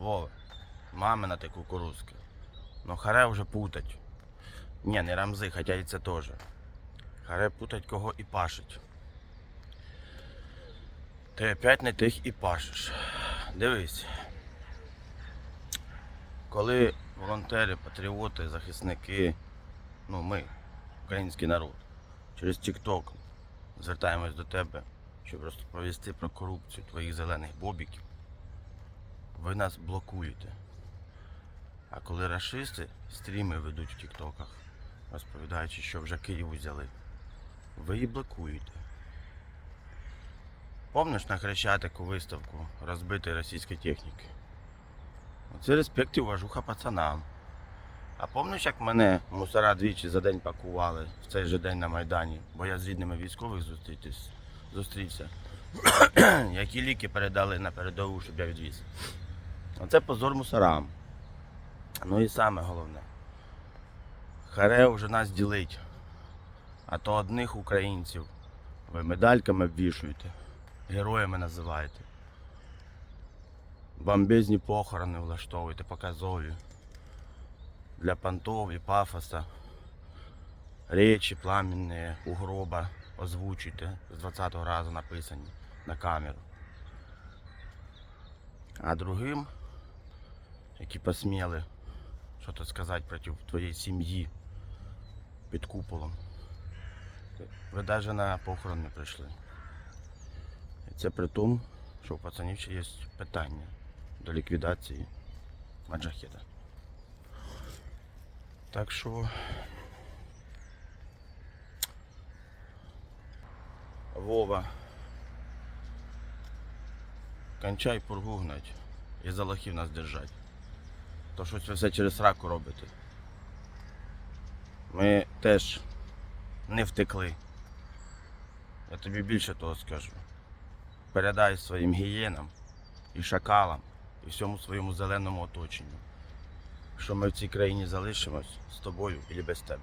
Вова, мамина ти кукурузка. Ну харе вже путать. Ні, не рамзи, хоча і це теж. Харе путать кого і пашить. Ти опять не тих і пашеш. Дивись. Коли волонтери, патріоти, захисники, ну ми, український народ, через TikTok звертаємось до тебе, щоб розповісти про корупцію твоїх зелених бобіків, ви нас блокуєте. А коли рашисти стріми ведуть в тіктоках, розповідаючи, що вже Київ взяли, ви її блокуєте. Помниш на Хрещатику виставку розбитої російської техніки? Це респект і уважуха пацанам. А помниш, як мене мусора двічі за день пакували в цей же день на Майдані, бо я з рідними військових зустрітись, зустрівся, які ліки передали на передову, щоб я відвіз. Оце позор мусорам. Ну і саме головне. Харе вже нас ділить. А то одних українців ви медальками обвішуєте, героями називаєте. Бомбезні похорони влаштовуєте, показові. Для понтов і пафоса. Речі пламенні у гроба озвучуйте з 20-го разу написані на камеру. А другим, які посміли що-то сказати проти твоєї сім'ї під куполом. Ви навіть на похорон не прийшли. І це при тому, що у пацанів ще є питання до ліквідації маджахеда. Так що. Вова. Кончай пургу гнать і за лохів нас держать. То щось ви все через раку робите. Ми теж не втекли. Я тобі більше того скажу. Передай своїм гієнам і шакалам і всьому своєму зеленому оточенню, що ми в цій країні залишимось з тобою і без тебе.